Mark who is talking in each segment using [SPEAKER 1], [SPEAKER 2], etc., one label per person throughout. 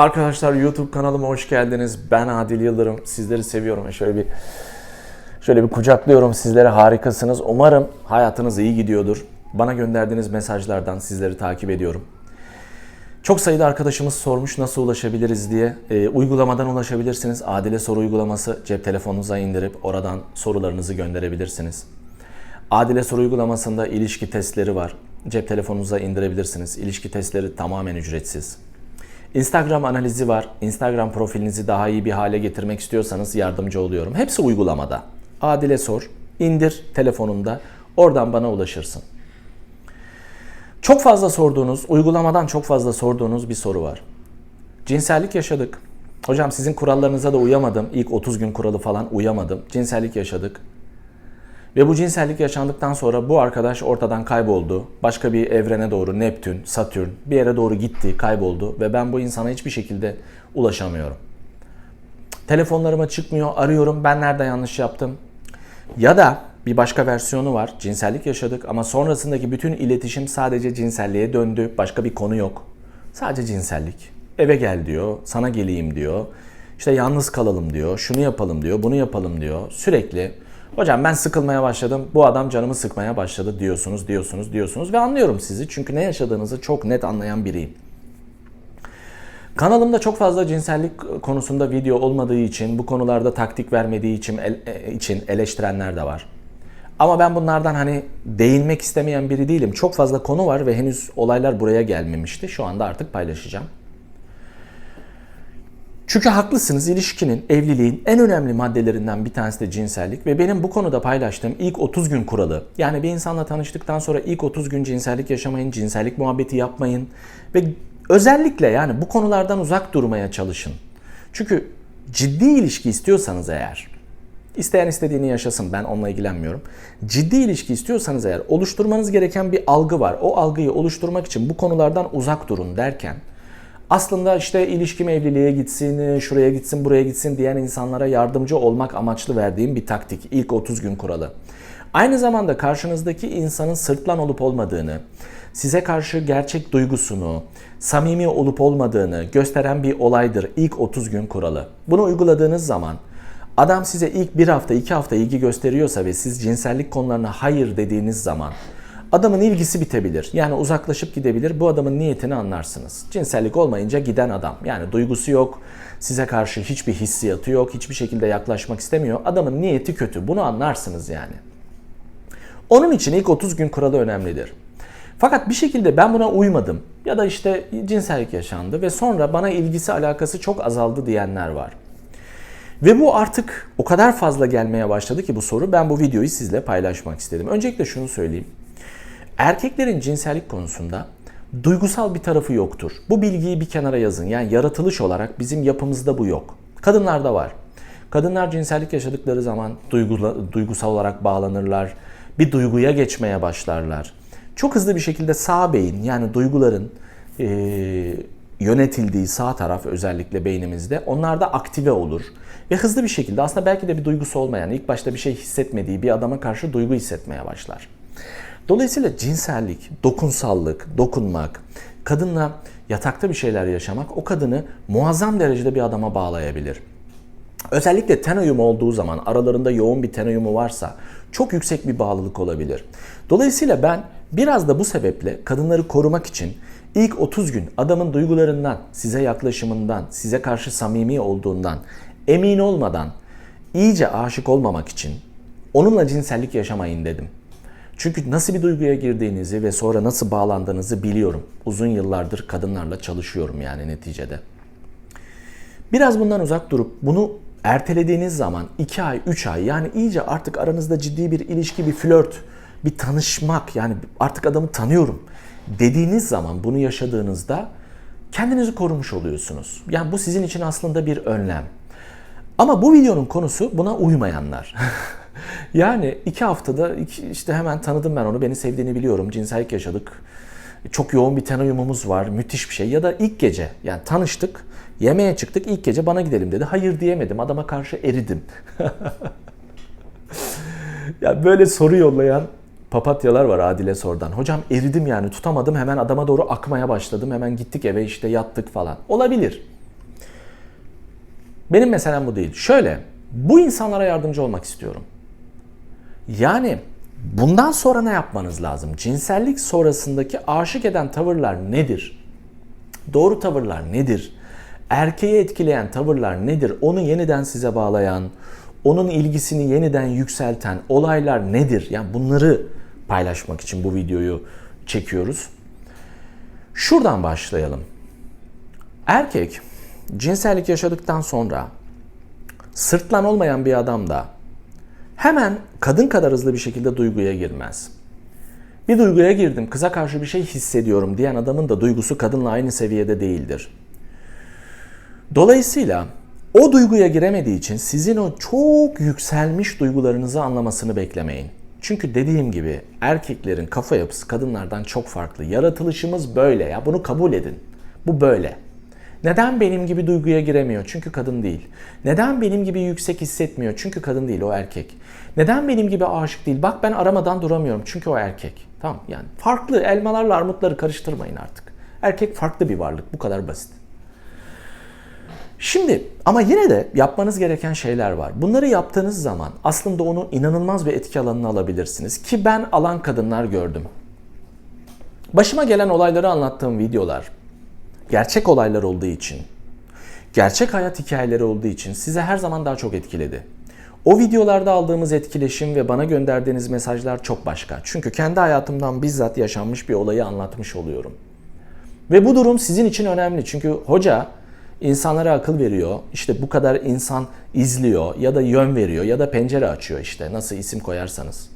[SPEAKER 1] Arkadaşlar YouTube kanalıma hoş geldiniz. Ben Adil Yıldırım. Sizleri seviyorum. Şöyle bir şöyle bir kucaklıyorum. Sizlere harikasınız. Umarım hayatınız iyi gidiyordur. Bana gönderdiğiniz mesajlardan sizleri takip ediyorum. Çok sayıda arkadaşımız sormuş nasıl ulaşabiliriz diye. Ee, uygulamadan ulaşabilirsiniz. Adile Soru uygulaması cep telefonunuza indirip oradan sorularınızı gönderebilirsiniz. Adile Soru uygulamasında ilişki testleri var. Cep telefonunuza indirebilirsiniz. İlişki testleri tamamen ücretsiz. Instagram analizi var. Instagram profilinizi daha iyi bir hale getirmek istiyorsanız yardımcı oluyorum. Hepsi uygulamada. Adile Sor, indir telefonunda. Oradan bana ulaşırsın. Çok fazla sorduğunuz, uygulamadan çok fazla sorduğunuz bir soru var. Cinsellik yaşadık. Hocam sizin kurallarınıza da uyamadım. İlk 30 gün kuralı falan uyamadım. Cinsellik yaşadık. Ve bu cinsellik yaşandıktan sonra bu arkadaş ortadan kayboldu. Başka bir evrene doğru Neptün, Satürn bir yere doğru gitti, kayboldu ve ben bu insana hiçbir şekilde ulaşamıyorum. Telefonlarıma çıkmıyor, arıyorum. Ben nerede yanlış yaptım? Ya da bir başka versiyonu var. Cinsellik yaşadık ama sonrasındaki bütün iletişim sadece cinselliğe döndü. Başka bir konu yok. Sadece cinsellik. Eve gel diyor, sana geleyim diyor. İşte yalnız kalalım diyor, şunu yapalım diyor, bunu yapalım diyor. Sürekli Hocam ben sıkılmaya başladım. Bu adam canımı sıkmaya başladı diyorsunuz, diyorsunuz, diyorsunuz ve anlıyorum sizi. Çünkü ne yaşadığınızı çok net anlayan biriyim. Kanalımda çok fazla cinsellik konusunda video olmadığı için, bu konularda taktik vermediği için, e, için eleştirenler de var. Ama ben bunlardan hani değinmek istemeyen biri değilim. Çok fazla konu var ve henüz olaylar buraya gelmemişti. Şu anda artık paylaşacağım. Çünkü haklısınız ilişkinin, evliliğin en önemli maddelerinden bir tanesi de cinsellik ve benim bu konuda paylaştığım ilk 30 gün kuralı. Yani bir insanla tanıştıktan sonra ilk 30 gün cinsellik yaşamayın, cinsellik muhabbeti yapmayın ve özellikle yani bu konulardan uzak durmaya çalışın. Çünkü ciddi ilişki istiyorsanız eğer, isteyen istediğini yaşasın ben onunla ilgilenmiyorum. Ciddi ilişki istiyorsanız eğer oluşturmanız gereken bir algı var. O algıyı oluşturmak için bu konulardan uzak durun derken aslında işte ilişkim evliliğe gitsin, şuraya gitsin, buraya gitsin diyen insanlara yardımcı olmak amaçlı verdiğim bir taktik. İlk 30 gün kuralı. Aynı zamanda karşınızdaki insanın sırtlan olup olmadığını, size karşı gerçek duygusunu, samimi olup olmadığını gösteren bir olaydır ilk 30 gün kuralı. Bunu uyguladığınız zaman adam size ilk bir hafta, iki hafta ilgi gösteriyorsa ve siz cinsellik konularına hayır dediğiniz zaman Adamın ilgisi bitebilir. Yani uzaklaşıp gidebilir. Bu adamın niyetini anlarsınız. Cinsellik olmayınca giden adam. Yani duygusu yok. Size karşı hiçbir hissiyatı yok. Hiçbir şekilde yaklaşmak istemiyor. Adamın niyeti kötü. Bunu anlarsınız yani. Onun için ilk 30 gün kuralı önemlidir. Fakat bir şekilde ben buna uymadım ya da işte cinsellik yaşandı ve sonra bana ilgisi alakası çok azaldı diyenler var. Ve bu artık o kadar fazla gelmeye başladı ki bu soru ben bu videoyu sizle paylaşmak istedim. Öncelikle şunu söyleyeyim. Erkeklerin cinsellik konusunda duygusal bir tarafı yoktur. Bu bilgiyi bir kenara yazın. Yani yaratılış olarak bizim yapımızda bu yok. Kadınlarda var. Kadınlar cinsellik yaşadıkları zaman duygusal olarak bağlanırlar. Bir duyguya geçmeye başlarlar. Çok hızlı bir şekilde sağ beyin yani duyguların e, yönetildiği sağ taraf özellikle beynimizde onlarda aktive olur. Ve hızlı bir şekilde aslında belki de bir duygusu olmayan, ilk başta bir şey hissetmediği bir adama karşı duygu hissetmeye başlar. Dolayısıyla cinsellik, dokunsallık, dokunmak, kadınla yatakta bir şeyler yaşamak o kadını muazzam derecede bir adama bağlayabilir. Özellikle ten uyumu olduğu zaman aralarında yoğun bir ten uyumu varsa çok yüksek bir bağlılık olabilir. Dolayısıyla ben biraz da bu sebeple kadınları korumak için ilk 30 gün adamın duygularından, size yaklaşımından, size karşı samimi olduğundan emin olmadan iyice aşık olmamak için onunla cinsellik yaşamayın dedim. Çünkü nasıl bir duyguya girdiğinizi ve sonra nasıl bağlandığınızı biliyorum. Uzun yıllardır kadınlarla çalışıyorum yani neticede. Biraz bundan uzak durup bunu ertelediğiniz zaman 2 ay, 3 ay yani iyice artık aranızda ciddi bir ilişki, bir flört, bir tanışmak yani artık adamı tanıyorum dediğiniz zaman bunu yaşadığınızda kendinizi korumuş oluyorsunuz. Yani bu sizin için aslında bir önlem. Ama bu videonun konusu buna uymayanlar. yani iki haftada iki, işte hemen tanıdım ben onu. Beni sevdiğini biliyorum. Cinsellik yaşadık. Çok yoğun bir ten uyumumuz var. Müthiş bir şey. Ya da ilk gece yani tanıştık. Yemeğe çıktık. ilk gece bana gidelim dedi. Hayır diyemedim. Adama karşı eridim. ya böyle soru yollayan papatyalar var Adile Sor'dan. Hocam eridim yani tutamadım hemen adama doğru akmaya başladım. Hemen gittik eve işte yattık falan. Olabilir. Benim meselem bu değil. Şöyle, bu insanlara yardımcı olmak istiyorum. Yani bundan sonra ne yapmanız lazım? Cinsellik sonrasındaki aşık eden tavırlar nedir? Doğru tavırlar nedir? Erkeği etkileyen tavırlar nedir? Onu yeniden size bağlayan, onun ilgisini yeniden yükselten olaylar nedir? Yani bunları paylaşmak için bu videoyu çekiyoruz. Şuradan başlayalım. Erkek cinsellik yaşadıktan sonra sırtlan olmayan bir adam da hemen kadın kadar hızlı bir şekilde duyguya girmez. Bir duyguya girdim, kıza karşı bir şey hissediyorum diyen adamın da duygusu kadınla aynı seviyede değildir. Dolayısıyla o duyguya giremediği için sizin o çok yükselmiş duygularınızı anlamasını beklemeyin. Çünkü dediğim gibi erkeklerin kafa yapısı kadınlardan çok farklı. Yaratılışımız böyle ya. Bunu kabul edin. Bu böyle. Neden benim gibi duyguya giremiyor? Çünkü kadın değil. Neden benim gibi yüksek hissetmiyor? Çünkü kadın değil, o erkek. Neden benim gibi aşık değil? Bak ben aramadan duramıyorum. Çünkü o erkek. Tamam yani farklı elmalarla armutları karıştırmayın artık. Erkek farklı bir varlık. Bu kadar basit. Şimdi ama yine de yapmanız gereken şeyler var. Bunları yaptığınız zaman aslında onu inanılmaz bir etki alanına alabilirsiniz. Ki ben alan kadınlar gördüm. Başıma gelen olayları anlattığım videolar gerçek olaylar olduğu için, gerçek hayat hikayeleri olduğu için size her zaman daha çok etkiledi. O videolarda aldığımız etkileşim ve bana gönderdiğiniz mesajlar çok başka. Çünkü kendi hayatımdan bizzat yaşanmış bir olayı anlatmış oluyorum. Ve bu durum sizin için önemli. Çünkü hoca insanlara akıl veriyor. İşte bu kadar insan izliyor ya da yön veriyor ya da pencere açıyor işte nasıl isim koyarsanız.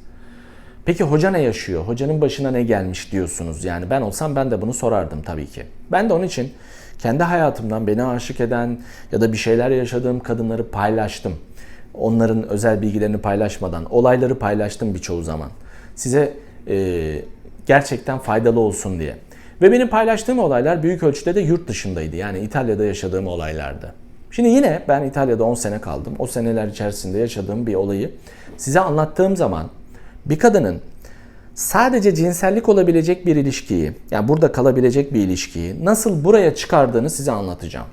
[SPEAKER 1] Peki hoca ne yaşıyor? Hocanın başına ne gelmiş diyorsunuz. Yani ben olsam ben de bunu sorardım tabii ki. Ben de onun için kendi hayatımdan beni aşık eden ya da bir şeyler yaşadığım kadınları paylaştım. Onların özel bilgilerini paylaşmadan olayları paylaştım birçoğu zaman. Size e, gerçekten faydalı olsun diye. Ve benim paylaştığım olaylar büyük ölçüde de yurt dışındaydı. Yani İtalya'da yaşadığım olaylardı. Şimdi yine ben İtalya'da 10 sene kaldım. O seneler içerisinde yaşadığım bir olayı size anlattığım zaman bir kadının sadece cinsellik olabilecek bir ilişkiyi, yani burada kalabilecek bir ilişkiyi nasıl buraya çıkardığını size anlatacağım.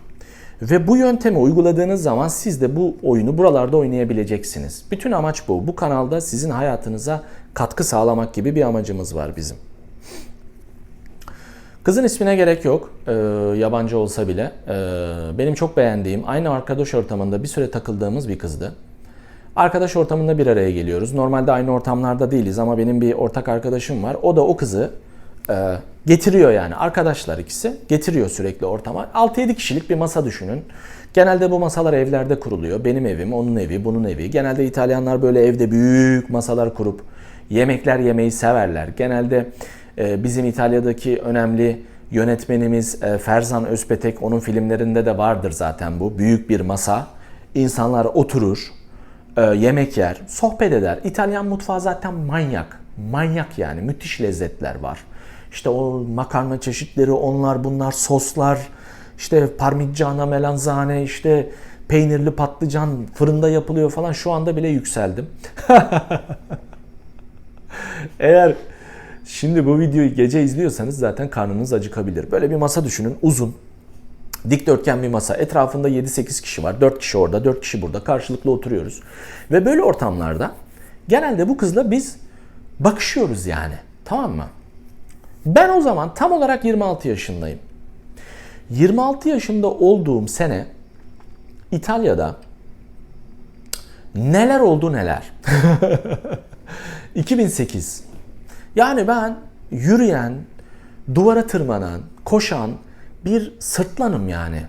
[SPEAKER 1] Ve bu yöntemi uyguladığınız zaman siz de bu oyunu buralarda oynayabileceksiniz. Bütün amaç bu. Bu kanalda sizin hayatınıza katkı sağlamak gibi bir amacımız var bizim. Kızın ismine gerek yok. Ee, yabancı olsa bile. Ee, benim çok beğendiğim, aynı arkadaş ortamında bir süre takıldığımız bir kızdı. Arkadaş ortamında bir araya geliyoruz. Normalde aynı ortamlarda değiliz ama benim bir ortak arkadaşım var. O da o kızı e, getiriyor yani. Arkadaşlar ikisi getiriyor sürekli ortama. 6-7 kişilik bir masa düşünün. Genelde bu masalar evlerde kuruluyor. Benim evim, onun evi, bunun evi. Genelde İtalyanlar böyle evde büyük masalar kurup yemekler yemeyi severler. Genelde e, bizim İtalya'daki önemli yönetmenimiz e, Ferzan Özpetek onun filmlerinde de vardır zaten bu. Büyük bir masa. İnsanlar oturur, e, yemek yer, sohbet eder. İtalyan mutfağı zaten manyak. Manyak yani. Müthiş lezzetler var. İşte o makarna çeşitleri, onlar bunlar, soslar, işte parmigiana melanzane, işte peynirli patlıcan fırında yapılıyor falan. Şu anda bile yükseldim. Eğer şimdi bu videoyu gece izliyorsanız zaten karnınız acıkabilir. Böyle bir masa düşünün uzun. Dikdörtgen bir masa. Etrafında 7-8 kişi var. 4 kişi orada, 4 kişi burada. Karşılıklı oturuyoruz. Ve böyle ortamlarda genelde bu kızla biz bakışıyoruz yani. Tamam mı? Ben o zaman tam olarak 26 yaşındayım. 26 yaşında olduğum sene İtalya'da neler oldu neler. 2008. Yani ben yürüyen, duvara tırmanan, koşan bir sırtlanım yani.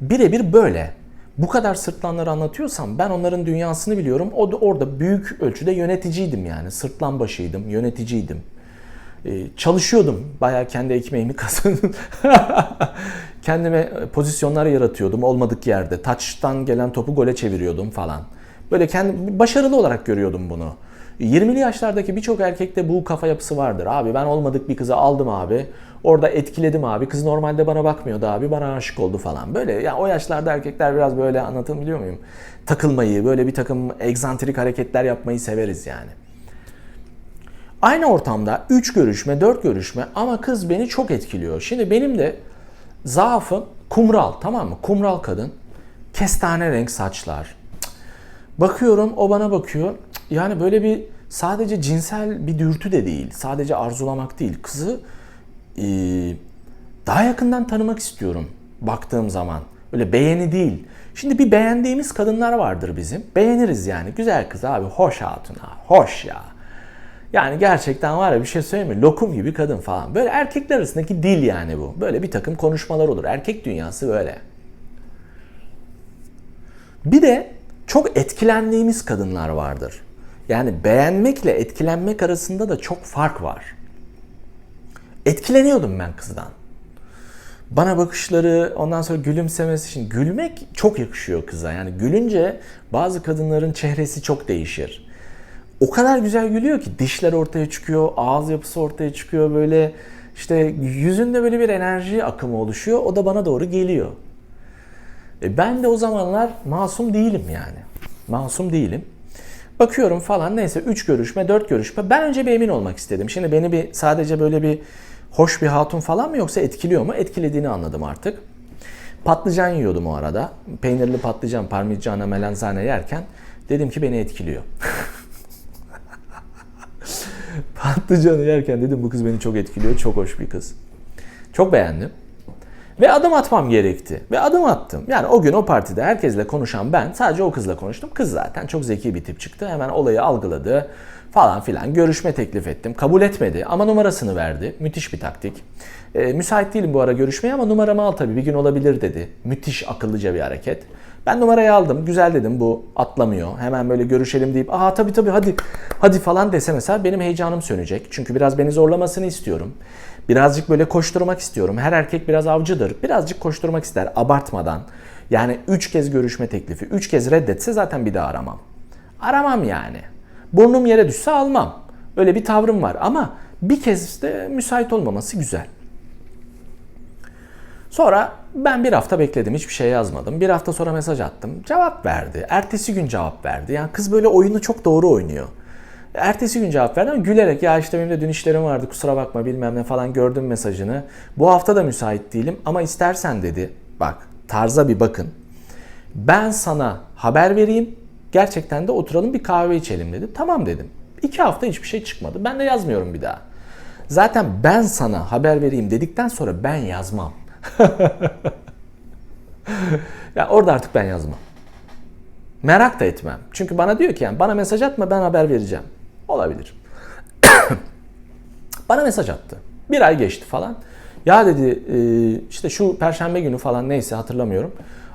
[SPEAKER 1] Birebir böyle. Bu kadar sırtlanları anlatıyorsam ben onların dünyasını biliyorum. O da orada büyük ölçüde yöneticiydim yani. Sırtlan başıydım, yöneticiydim. Ee, çalışıyordum. Bayağı kendi ekmeğimi kazandım. Kendime pozisyonlar yaratıyordum olmadık yerde. Taçtan gelen topu gole çeviriyordum falan. Böyle kendi başarılı olarak görüyordum bunu. 20'li yaşlardaki birçok erkekte bu kafa yapısı vardır. Abi ben olmadık bir kızı aldım abi. Orada etkiledim abi. Kız normalde bana bakmıyordu abi. Bana aşık oldu falan. Böyle ya yani o yaşlarda erkekler biraz böyle anlatabiliyor muyum? Takılmayı, böyle bir takım egzantrik hareketler yapmayı severiz yani. Aynı ortamda 3 görüşme, 4 görüşme ama kız beni çok etkiliyor. Şimdi benim de zaafım kumral tamam mı? Kumral kadın. Kestane renk saçlar. Bakıyorum o bana bakıyor. Yani böyle bir sadece cinsel bir dürtü de değil. Sadece arzulamak değil. Kızı e, daha yakından tanımak istiyorum baktığım zaman. Öyle beğeni değil. Şimdi bir beğendiğimiz kadınlar vardır bizim. Beğeniriz yani. Güzel kız abi, hoş hatun ha, hoş ya. Yani gerçekten var ya bir şey söyleyeyim mi? Lokum gibi kadın falan. Böyle erkekler arasındaki dil yani bu. Böyle bir takım konuşmalar olur. Erkek dünyası böyle. Bir de çok etkilendiğimiz kadınlar vardır. Yani beğenmekle etkilenmek arasında da çok fark var. Etkileniyordum ben kızdan. Bana bakışları, ondan sonra gülümsemesi için gülmek çok yakışıyor kıza. Yani gülünce bazı kadınların çehresi çok değişir. O kadar güzel gülüyor ki dişler ortaya çıkıyor, ağız yapısı ortaya çıkıyor böyle işte yüzünde böyle bir enerji akımı oluşuyor. O da bana doğru geliyor. E ben de o zamanlar masum değilim yani. Masum değilim. Bakıyorum falan neyse 3 görüşme 4 görüşme. Ben önce bir emin olmak istedim. Şimdi beni bir sadece böyle bir hoş bir hatun falan mı yoksa etkiliyor mu? Etkilediğini anladım artık. Patlıcan yiyordum o arada. Peynirli patlıcan, parmigiana, melanzane yerken dedim ki beni etkiliyor. Patlıcanı yerken dedim bu kız beni çok etkiliyor. Çok hoş bir kız. Çok beğendim. Ve adım atmam gerekti. Ve adım attım. Yani o gün o partide herkesle konuşan ben sadece o kızla konuştum. Kız zaten çok zeki bir tip çıktı. Hemen olayı algıladı falan filan. Görüşme teklif ettim. Kabul etmedi ama numarasını verdi. Müthiş bir taktik. E, müsait değilim bu ara görüşmeye ama numaramı al tabii bir gün olabilir dedi. Müthiş akıllıca bir hareket. Ben numarayı aldım. Güzel dedim bu atlamıyor. Hemen böyle görüşelim deyip aa tabii tabii hadi hadi falan dese mesela benim heyecanım sönecek. Çünkü biraz beni zorlamasını istiyorum. Birazcık böyle koşturmak istiyorum. Her erkek biraz avcıdır. Birazcık koşturmak ister abartmadan. Yani 3 kez görüşme teklifi, 3 kez reddetse zaten bir daha aramam. Aramam yani. Burnum yere düşse almam. Öyle bir tavrım var ama bir kez de müsait olmaması güzel. Sonra ben bir hafta bekledim. Hiçbir şey yazmadım. Bir hafta sonra mesaj attım. Cevap verdi. Ertesi gün cevap verdi. Yani kız böyle oyunu çok doğru oynuyor. Ertesi gün cevap verdi ama gülerek ya işte benim de dün işlerim vardı kusura bakma bilmem ne falan gördüm mesajını. Bu hafta da müsait değilim ama istersen dedi. Bak tarza bir bakın. Ben sana haber vereyim. Gerçekten de oturalım bir kahve içelim dedi. Tamam dedim. İki hafta hiçbir şey çıkmadı. Ben de yazmıyorum bir daha. Zaten ben sana haber vereyim dedikten sonra ben yazmam. ya orada artık ben yazmam. Merak da etmem. Çünkü bana diyor ki yani bana mesaj atma ben haber vereceğim. Olabilir. bana mesaj attı. Bir ay geçti falan. Ya dedi e, işte şu perşembe günü falan neyse hatırlamıyorum.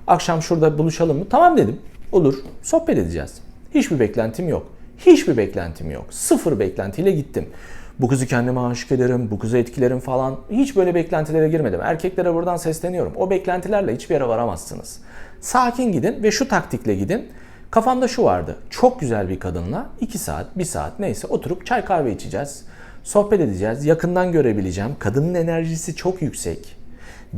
[SPEAKER 1] Akşam şurada buluşalım mı? Tamam dedim. Olur. Sohbet edeceğiz. Hiçbir beklentim yok. Hiçbir beklentim yok. Sıfır beklentiyle gittim. Bu kızı kendime aşık ederim, bu kızı etkilerim falan. Hiç böyle beklentilere girmedim. Erkeklere buradan sesleniyorum. O beklentilerle hiçbir yere varamazsınız. Sakin gidin ve şu taktikle gidin. Kafamda şu vardı. Çok güzel bir kadınla 2 saat, 1 saat neyse oturup çay kahve içeceğiz. Sohbet edeceğiz. Yakından görebileceğim. Kadının enerjisi çok yüksek.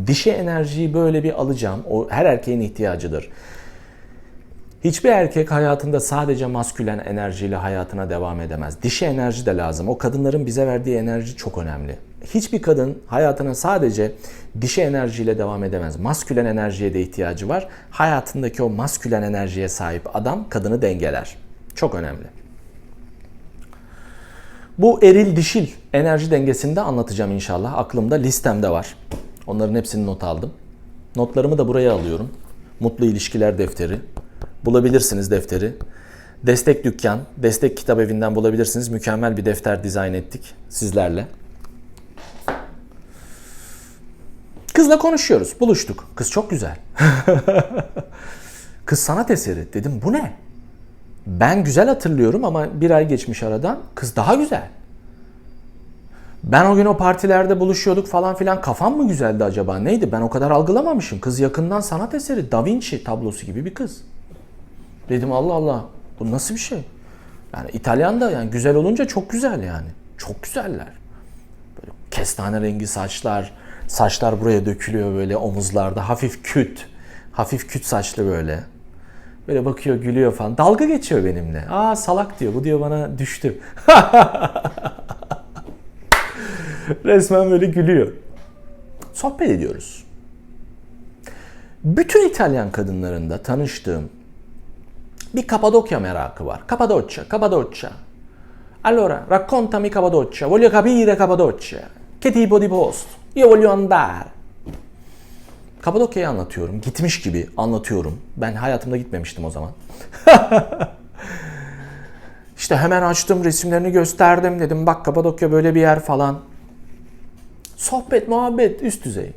[SPEAKER 1] Dişi enerjiyi böyle bir alacağım. O her erkeğin ihtiyacıdır. Hiçbir erkek hayatında sadece maskülen enerjiyle hayatına devam edemez. Dişi enerji de lazım. O kadınların bize verdiği enerji çok önemli. Hiçbir kadın hayatına sadece dişi enerjiyle devam edemez. Maskülen enerjiye de ihtiyacı var. Hayatındaki o maskülen enerjiye sahip adam kadını dengeler. Çok önemli. Bu eril dişil enerji dengesini de anlatacağım inşallah. Aklımda listemde var. Onların hepsini not aldım. Notlarımı da buraya alıyorum. Mutlu İlişkiler Defteri. Bulabilirsiniz defteri. Destek Dükkan, Destek Kitap Evi'nden bulabilirsiniz. Mükemmel bir defter dizayn ettik sizlerle. Kızla konuşuyoruz, buluştuk. Kız çok güzel. Kız sanat eseri. Dedim bu ne? Ben güzel hatırlıyorum ama bir ay geçmiş aradan. Kız daha güzel. Ben o gün o partilerde buluşuyorduk falan filan. Kafam mı güzeldi acaba? Neydi? Ben o kadar algılamamışım. Kız yakından sanat eseri. Da Vinci tablosu gibi bir kız. Dedim Allah Allah bu nasıl bir şey? Yani İtalyan da yani güzel olunca çok güzel yani. Çok güzeller. Böyle kestane rengi saçlar, saçlar buraya dökülüyor böyle omuzlarda. Hafif küt, hafif küt saçlı böyle. Böyle bakıyor, gülüyor falan. Dalga geçiyor benimle. Aa salak diyor. Bu diyor bana düştü. Resmen böyle gülüyor. Sohbet ediyoruz. Bütün İtalyan kadınlarında tanıştığım bir Kapadokya merakı var. Kapadokya, Kapadokya. Allora, raccontami Cappadocia, voglio capire Cappadocia. Che tipo di posto? Io voglio andare. Kapadokya'yı anlatıyorum. Gitmiş gibi anlatıyorum. Ben hayatımda gitmemiştim o zaman. işte hemen açtım resimlerini gösterdim dedim. Bak Kapadokya böyle bir yer falan. Sohbet, muhabbet üst düzey.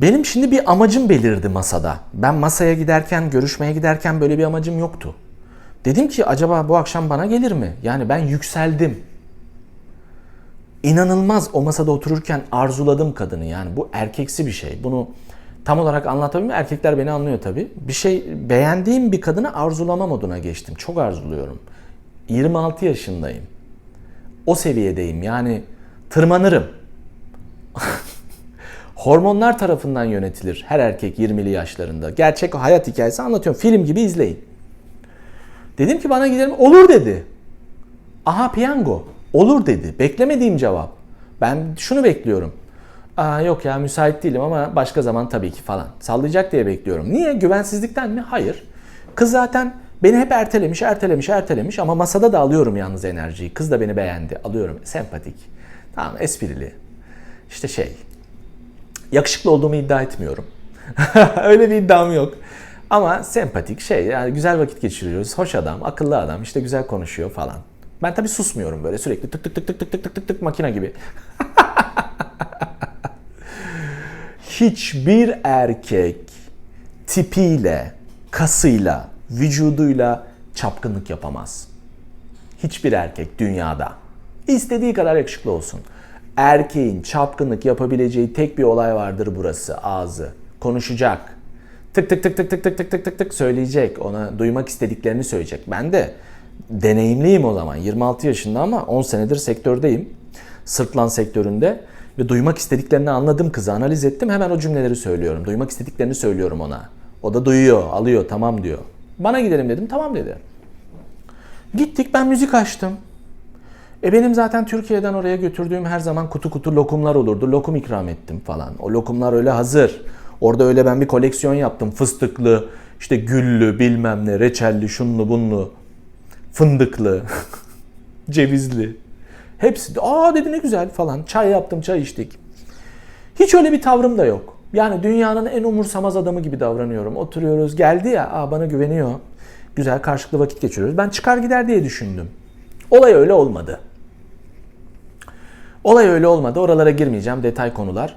[SPEAKER 1] Benim şimdi bir amacım belirdi masada. Ben masaya giderken, görüşmeye giderken böyle bir amacım yoktu. Dedim ki acaba bu akşam bana gelir mi? Yani ben yükseldim. İnanılmaz o masada otururken arzuladım kadını. Yani bu erkeksi bir şey. Bunu tam olarak anlatabilmem. Erkekler beni anlıyor tabii. Bir şey beğendiğim bir kadını arzulama moduna geçtim. Çok arzuluyorum. 26 yaşındayım. O seviyedeyim. Yani tırmanırım. Hormonlar tarafından yönetilir her erkek 20'li yaşlarında. Gerçek hayat hikayesi anlatıyorum. Film gibi izleyin. Dedim ki bana gidelim. Olur dedi. Aha piyango. Olur dedi. Beklemediğim cevap. Ben şunu bekliyorum. Aa, yok ya müsait değilim ama başka zaman tabii ki falan. Sallayacak diye bekliyorum. Niye? Güvensizlikten mi? Hayır. Kız zaten beni hep ertelemiş, ertelemiş, ertelemiş ama masada da alıyorum yalnız enerjiyi. Kız da beni beğendi. Alıyorum. Sempatik. Tamam esprili. İşte şey. Yakışıklı olduğumu iddia etmiyorum. Öyle bir iddiam yok. Ama sempatik şey yani güzel vakit geçiriyoruz. Hoş adam, akıllı adam, işte güzel konuşuyor falan. Ben tabii susmuyorum böyle sürekli tık tık tık tık tık tık tık tık tık makine gibi. Hiçbir erkek tipiyle, kasıyla, vücuduyla çapkınlık yapamaz. Hiçbir erkek dünyada. İstediği kadar yakışıklı olsun. Erkeğin çapkınlık yapabileceği tek bir olay vardır burası. Ağzı. Konuşacak. Tık tık tık tık tık tık tık tık tık tık söyleyecek. Ona duymak istediklerini söyleyecek. Ben de deneyimliyim o zaman. 26 yaşında ama 10 senedir sektördeyim. Sırtlan sektöründe. Ve duymak istediklerini anladım kızı. Analiz ettim. Hemen o cümleleri söylüyorum. Duymak istediklerini söylüyorum ona. O da duyuyor, alıyor, tamam diyor. Bana gidelim dedim, tamam dedi. Gittik, ben müzik açtım. E benim zaten Türkiye'den oraya götürdüğüm her zaman kutu kutu lokumlar olurdu. Lokum ikram ettim falan. O lokumlar öyle hazır. Orada öyle ben bir koleksiyon yaptım. Fıstıklı, işte güllü, bilmem ne, reçelli, şunlu, bunlu, fındıklı, cevizli. Hepsi de aa dedi ne güzel falan. Çay yaptım, çay içtik. Hiç öyle bir tavrım da yok. Yani dünyanın en umursamaz adamı gibi davranıyorum. Oturuyoruz, geldi ya, aa bana güveniyor. Güzel karşılıklı vakit geçiriyoruz. Ben çıkar gider diye düşündüm. Olay öyle olmadı. Olay öyle olmadı. Oralara girmeyeceğim. Detay konular.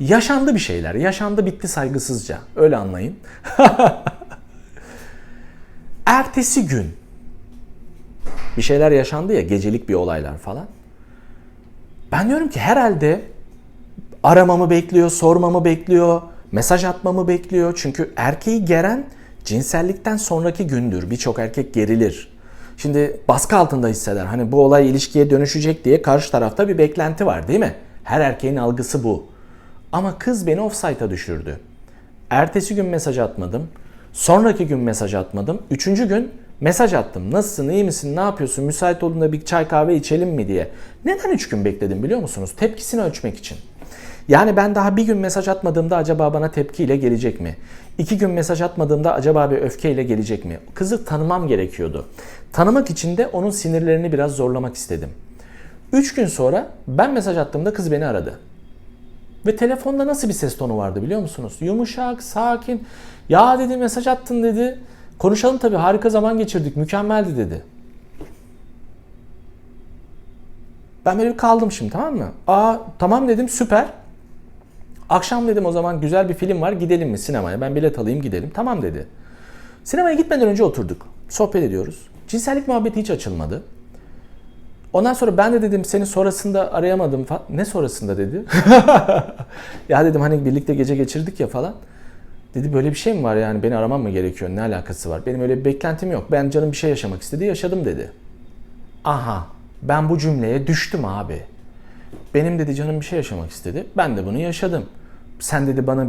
[SPEAKER 1] Yaşandı bir şeyler. Yaşandı bitti saygısızca. Öyle anlayın. Ertesi gün bir şeyler yaşandı ya gecelik bir olaylar falan. Ben diyorum ki herhalde aramamı bekliyor, sormamı bekliyor, mesaj atmamı bekliyor. Çünkü erkeği geren cinsellikten sonraki gündür. Birçok erkek gerilir. Şimdi baskı altında hisseder. Hani bu olay ilişkiye dönüşecek diye karşı tarafta bir beklenti var değil mi? Her erkeğin algısı bu. Ama kız beni offside'a düşürdü. Ertesi gün mesaj atmadım. Sonraki gün mesaj atmadım. Üçüncü gün mesaj attım. Nasılsın, iyi misin, ne yapıyorsun, müsait olduğunda bir çay kahve içelim mi diye. Neden üç gün bekledim biliyor musunuz? Tepkisini ölçmek için. Yani ben daha bir gün mesaj atmadığımda acaba bana tepkiyle gelecek mi? İki gün mesaj atmadığımda acaba bir öfkeyle gelecek mi? Kızı tanımam gerekiyordu. Tanımak için de onun sinirlerini biraz zorlamak istedim. Üç gün sonra ben mesaj attığımda kız beni aradı. Ve telefonda nasıl bir ses tonu vardı biliyor musunuz? Yumuşak, sakin. Ya dedi mesaj attın dedi. Konuşalım tabii harika zaman geçirdik. Mükemmeldi dedi. Ben böyle bir kaldım şimdi tamam mı? Aa tamam dedim süper. Akşam dedim o zaman güzel bir film var gidelim mi sinemaya? Ben bilet alayım gidelim. Tamam dedi. Sinemaya gitmeden önce oturduk. Sohbet ediyoruz. Cinsellik muhabbeti hiç açılmadı. Ondan sonra ben de dedim seni sonrasında arayamadım falan. Ne sonrasında dedi. ya dedim hani birlikte gece geçirdik ya falan. Dedi böyle bir şey mi var yani beni aramam mı gerekiyor ne alakası var? Benim öyle bir beklentim yok. Ben canım bir şey yaşamak istedi yaşadım dedi. Aha ben bu cümleye düştüm abi. Benim dedi canım bir şey yaşamak istedi. Ben de bunu yaşadım. Sen dedi bana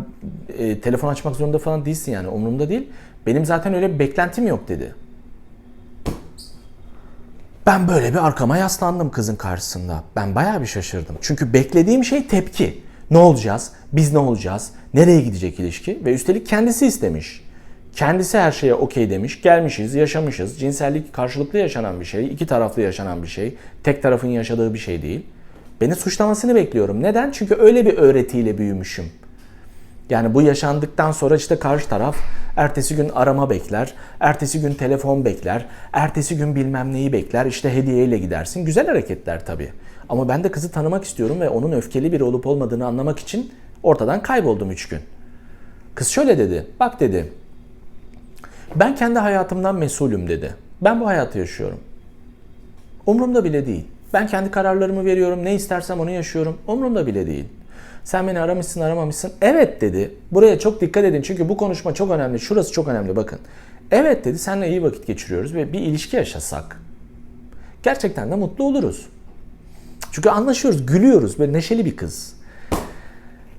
[SPEAKER 1] e, telefon açmak zorunda falan değilsin yani umurumda değil. Benim zaten öyle bir beklentim yok dedi. Ben böyle bir arkama yaslandım kızın karşısında. Ben bayağı bir şaşırdım. Çünkü beklediğim şey tepki. Ne olacağız? Biz ne olacağız? Nereye gidecek ilişki? Ve üstelik kendisi istemiş. Kendisi her şeye okey demiş. Gelmişiz, yaşamışız. Cinsellik karşılıklı yaşanan bir şey, iki taraflı yaşanan bir şey. Tek tarafın yaşadığı bir şey değil. Beni suçlamasını bekliyorum. Neden? Çünkü öyle bir öğretiyle büyümüşüm. Yani bu yaşandıktan sonra işte karşı taraf ertesi gün arama bekler, ertesi gün telefon bekler, ertesi gün bilmem neyi bekler, işte hediyeyle gidersin. Güzel hareketler tabii. Ama ben de kızı tanımak istiyorum ve onun öfkeli biri olup olmadığını anlamak için ortadan kayboldum 3 gün. Kız şöyle dedi, bak dedi, ben kendi hayatımdan mesulüm dedi. Ben bu hayatı yaşıyorum. Umurumda bile değil. Ben kendi kararlarımı veriyorum. Ne istersem onu yaşıyorum. Umurumda bile değil. Sen beni aramışsın aramamışsın. Evet dedi. Buraya çok dikkat edin çünkü bu konuşma çok önemli. Şurası çok önemli bakın. Evet dedi seninle iyi vakit geçiriyoruz ve bir ilişki yaşasak. Gerçekten de mutlu oluruz. Çünkü anlaşıyoruz, gülüyoruz. Böyle neşeli bir kız.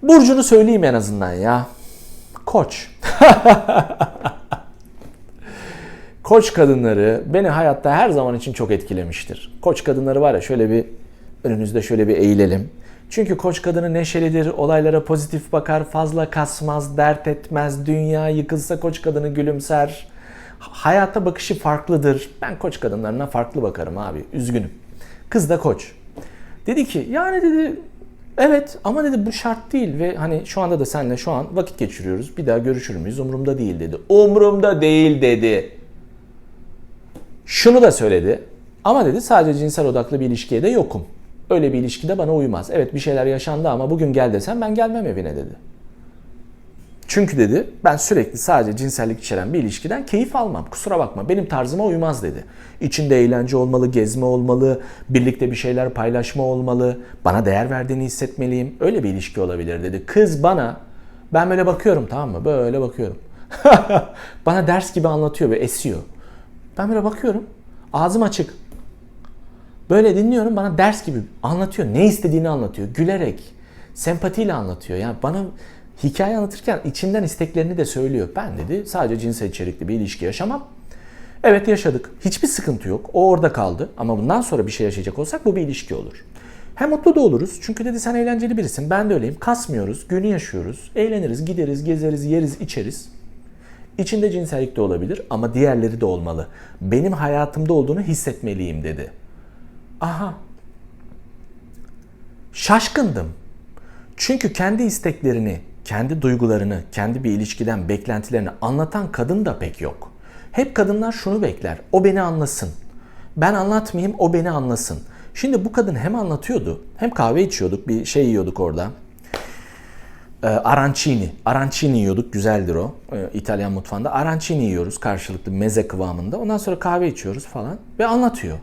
[SPEAKER 1] Burcunu söyleyeyim en azından ya. Koç. Koç kadınları beni hayatta her zaman için çok etkilemiştir. Koç kadınları var ya şöyle bir önünüzde şöyle bir eğilelim. Çünkü koç kadını neşelidir, olaylara pozitif bakar, fazla kasmaz, dert etmez, dünya yıkılsa koç kadını gülümser. Hayata bakışı farklıdır. Ben koç kadınlarına farklı bakarım abi, üzgünüm. Kız da koç. Dedi ki yani dedi evet ama dedi bu şart değil ve hani şu anda da seninle şu an vakit geçiriyoruz. Bir daha görüşür müyüz umurumda değil dedi. Umurumda değil dedi. Şunu da söyledi. Ama dedi sadece cinsel odaklı bir ilişkiye de yokum. Öyle bir ilişkide bana uymaz. Evet bir şeyler yaşandı ama bugün gel desem ben gelmem evine dedi. Çünkü dedi ben sürekli sadece cinsellik içeren bir ilişkiden keyif almam. Kusura bakma benim tarzıma uymaz dedi. İçinde eğlence olmalı, gezme olmalı, birlikte bir şeyler paylaşma olmalı. Bana değer verdiğini hissetmeliyim. Öyle bir ilişki olabilir dedi. Kız bana ben böyle bakıyorum tamam mı? Böyle bakıyorum. bana ders gibi anlatıyor ve esiyor. Ben böyle bakıyorum. Ağzım açık. Böyle dinliyorum bana ders gibi anlatıyor. Ne istediğini anlatıyor. Gülerek, sempatiyle anlatıyor. Yani bana hikaye anlatırken içinden isteklerini de söylüyor. Ben dedi sadece cinsel içerikli bir ilişki yaşamam. Evet yaşadık. Hiçbir sıkıntı yok. O orada kaldı. Ama bundan sonra bir şey yaşayacak olsak bu bir ilişki olur. Hem mutlu da oluruz. Çünkü dedi sen eğlenceli birisin. Ben de öyleyim. Kasmıyoruz. Günü yaşıyoruz. Eğleniriz, gideriz, gezeriz, yeriz, içeriz. İçinde cinsellik de olabilir ama diğerleri de olmalı. Benim hayatımda olduğunu hissetmeliyim dedi. Aha. Şaşkındım. Çünkü kendi isteklerini, kendi duygularını, kendi bir ilişkiden beklentilerini anlatan kadın da pek yok. Hep kadınlar şunu bekler. O beni anlasın. Ben anlatmayayım, o beni anlasın. Şimdi bu kadın hem anlatıyordu, hem kahve içiyorduk, bir şey yiyorduk orada. Ee, arancini. Arancini yiyorduk. Güzeldir o. Ee, İtalyan mutfağında. Arancini yiyoruz karşılıklı meze kıvamında. Ondan sonra kahve içiyoruz falan. Ve anlatıyor.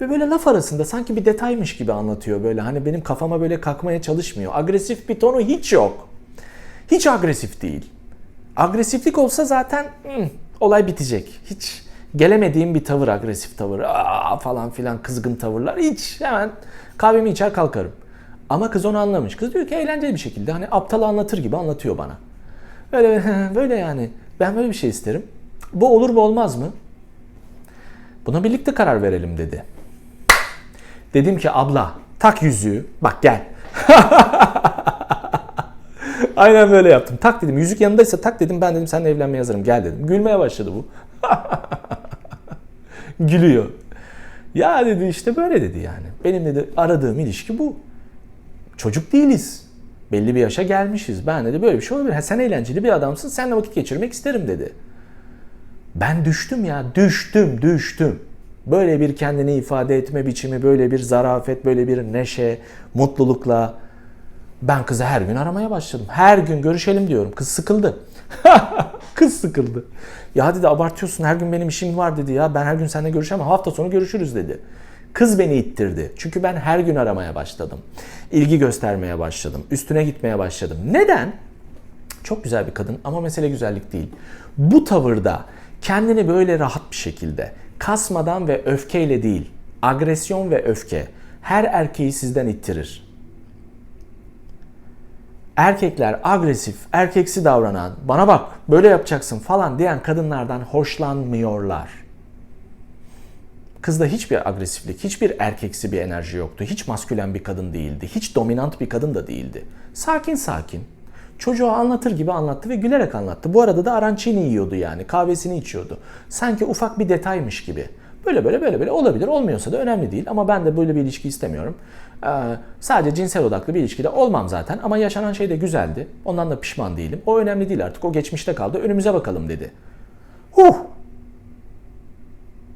[SPEAKER 1] Ve böyle laf arasında sanki bir detaymış gibi anlatıyor böyle. Hani benim kafama böyle kalkmaya çalışmıyor. Agresif bir tonu hiç yok. Hiç agresif değil. Agresiflik olsa zaten hmm, olay bitecek. Hiç gelemediğim bir tavır, agresif tavır. Aa, falan filan kızgın tavırlar. Hiç hemen kahvemi içer kalkarım. Ama kız onu anlamış. Kız diyor ki eğlenceli bir şekilde hani aptal anlatır gibi anlatıyor bana. Böyle böyle yani. Ben böyle bir şey isterim. Bu olur mu olmaz mı? Buna birlikte karar verelim dedi. Dedim ki abla tak yüzüğü. Bak gel. Aynen böyle yaptım. Tak dedim. Yüzük yanındaysa tak dedim. Ben dedim seninle evlenmeye hazırım. Gel dedim. Gülmeye başladı bu. Gülüyor. Ya dedi işte böyle dedi yani. Benim dedi aradığım ilişki bu. Çocuk değiliz. Belli bir yaşa gelmişiz. Ben dedi böyle bir şey olabilir. Ha, sen eğlenceli bir adamsın. Seninle vakit geçirmek isterim dedi. Ben düştüm ya. Düştüm, düştüm. Böyle bir kendini ifade etme biçimi, böyle bir zarafet, böyle bir neşe, mutlulukla ben kızı her gün aramaya başladım. Her gün görüşelim diyorum. Kız sıkıldı. Kız sıkıldı. Ya dedi abartıyorsun her gün benim işim var dedi ya. Ben her gün seninle görüşemem. Hafta sonu görüşürüz dedi. Kız beni ittirdi. Çünkü ben her gün aramaya başladım. İlgi göstermeye başladım. Üstüne gitmeye başladım. Neden? Çok güzel bir kadın ama mesele güzellik değil. Bu tavırda kendini böyle rahat bir şekilde kasmadan ve öfkeyle değil, agresyon ve öfke her erkeği sizden ittirir. Erkekler agresif, erkeksi davranan, bana bak böyle yapacaksın falan diyen kadınlardan hoşlanmıyorlar. Kızda hiçbir agresiflik, hiçbir erkeksi bir enerji yoktu. Hiç maskülen bir kadın değildi. Hiç dominant bir kadın da değildi. Sakin sakin. Çocuğa anlatır gibi anlattı ve gülerek anlattı. Bu arada da arancini yiyordu yani. Kahvesini içiyordu. Sanki ufak bir detaymış gibi. Böyle böyle böyle böyle olabilir. Olmuyorsa da önemli değil. Ama ben de böyle bir ilişki istemiyorum. Ee, sadece cinsel odaklı bir ilişkide olmam zaten. Ama yaşanan şey de güzeldi. Ondan da pişman değilim. O önemli değil artık. O geçmişte kaldı. Önümüze bakalım dedi. Huh!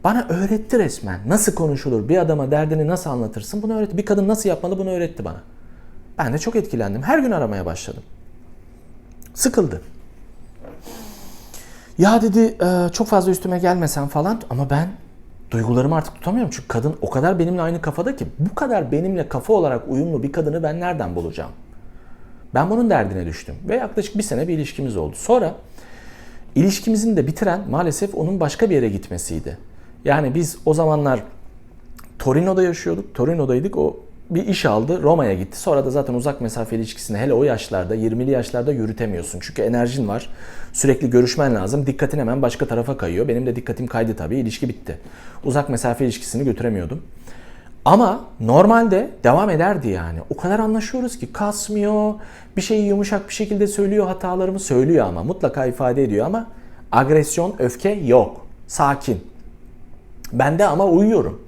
[SPEAKER 1] Bana öğretti resmen. Nasıl konuşulur, bir adama derdini nasıl anlatırsın bunu öğretti. Bir kadın nasıl yapmalı bunu öğretti bana. Ben de çok etkilendim. Her gün aramaya başladım. Sıkıldı. Ya dedi "e, çok fazla üstüme gelmesen falan ama ben duygularımı artık tutamıyorum. Çünkü kadın o kadar benimle aynı kafada ki bu kadar benimle kafa olarak uyumlu bir kadını ben nereden bulacağım? Ben bunun derdine düştüm ve yaklaşık bir sene bir ilişkimiz oldu. Sonra ilişkimizin de bitiren maalesef onun başka bir yere gitmesiydi. Yani biz o zamanlar Torino'da yaşıyorduk. Torino'daydık. O bir iş aldı. Roma'ya gitti. Sonra da zaten uzak mesafe ilişkisini hele o yaşlarda, 20'li yaşlarda yürütemiyorsun. Çünkü enerjin var. Sürekli görüşmen lazım. Dikkatin hemen başka tarafa kayıyor. Benim de dikkatim kaydı tabii. İlişki bitti. Uzak mesafe ilişkisini götüremiyordum. Ama normalde devam ederdi yani. O kadar anlaşıyoruz ki kasmıyor. Bir şeyi yumuşak bir şekilde söylüyor hatalarımı söylüyor ama mutlaka ifade ediyor ama agresyon, öfke yok. Sakin. Ben de ama uyuyorum.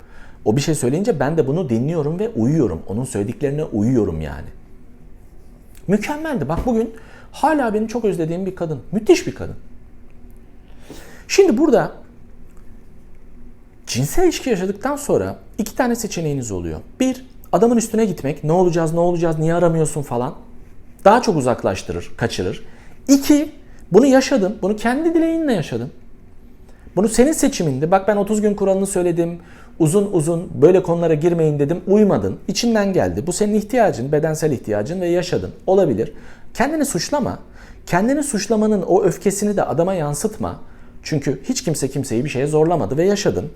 [SPEAKER 1] O bir şey söyleyince ben de bunu dinliyorum ve uyuyorum. Onun söylediklerine uyuyorum yani. Mükemmeldi. Bak bugün hala benim çok özlediğim bir kadın. Müthiş bir kadın. Şimdi burada cinsel ilişki yaşadıktan sonra iki tane seçeneğiniz oluyor. Bir, adamın üstüne gitmek. Ne olacağız, ne olacağız, niye aramıyorsun falan. Daha çok uzaklaştırır, kaçırır. İki, bunu yaşadın. Bunu kendi dileğinle yaşadın. Bunu senin seçimindi. Bak ben 30 gün kuralını söyledim. Uzun uzun böyle konulara girmeyin dedim. Uymadın. İçinden geldi. Bu senin ihtiyacın, bedensel ihtiyacın ve yaşadın. Olabilir. Kendini suçlama. Kendini suçlamanın o öfkesini de adama yansıtma. Çünkü hiç kimse kimseyi bir şeye zorlamadı ve yaşadın.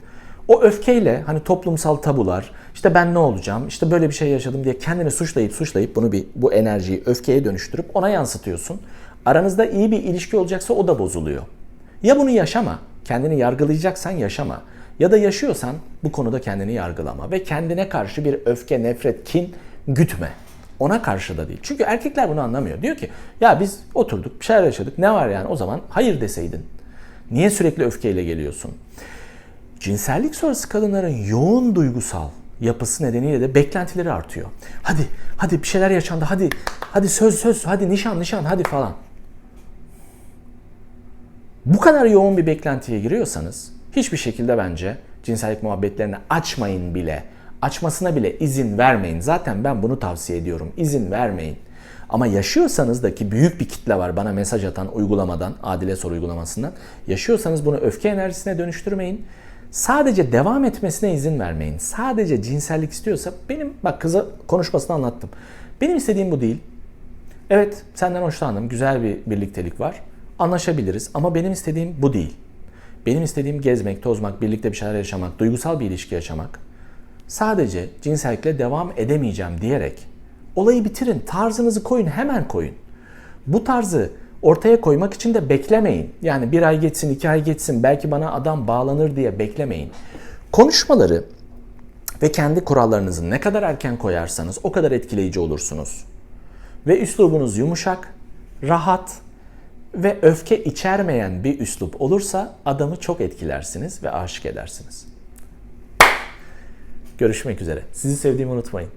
[SPEAKER 1] O öfkeyle hani toplumsal tabular, işte ben ne olacağım, işte böyle bir şey yaşadım diye kendini suçlayıp suçlayıp bunu bir bu enerjiyi öfkeye dönüştürüp ona yansıtıyorsun. Aranızda iyi bir ilişki olacaksa o da bozuluyor. Ya bunu yaşama, kendini yargılayacaksan yaşama. Ya da yaşıyorsan bu konuda kendini yargılama ve kendine karşı bir öfke, nefret, kin gütme. Ona karşı da değil. Çünkü erkekler bunu anlamıyor. Diyor ki ya biz oturduk bir şeyler yaşadık ne var yani o zaman hayır deseydin. Niye sürekli öfkeyle geliyorsun? Cinsellik sonrası kadınların yoğun duygusal yapısı nedeniyle de beklentileri artıyor. Hadi, hadi bir şeyler yaşandı, hadi, hadi söz söz, hadi nişan nişan, hadi falan. Bu kadar yoğun bir beklentiye giriyorsanız hiçbir şekilde bence cinsellik muhabbetlerini açmayın bile. Açmasına bile izin vermeyin. Zaten ben bunu tavsiye ediyorum. İzin vermeyin. Ama yaşıyorsanız da ki büyük bir kitle var bana mesaj atan uygulamadan, Adile Soru uygulamasından. Yaşıyorsanız bunu öfke enerjisine dönüştürmeyin. Sadece devam etmesine izin vermeyin. Sadece cinsellik istiyorsa benim bak kıza konuşmasını anlattım. Benim istediğim bu değil. Evet senden hoşlandım. Güzel bir birliktelik var. Anlaşabiliriz ama benim istediğim bu değil. Benim istediğim gezmek, tozmak, birlikte bir şeyler yaşamak, duygusal bir ilişki yaşamak. Sadece cinsellikle devam edemeyeceğim diyerek olayı bitirin, tarzınızı koyun, hemen koyun. Bu tarzı ortaya koymak için de beklemeyin. Yani bir ay geçsin, iki ay geçsin, belki bana adam bağlanır diye beklemeyin. Konuşmaları ve kendi kurallarınızı ne kadar erken koyarsanız o kadar etkileyici olursunuz. Ve üslubunuz yumuşak, rahat ve öfke içermeyen bir üslup olursa adamı çok etkilersiniz ve aşık edersiniz. Görüşmek üzere. Sizi sevdiğimi unutmayın.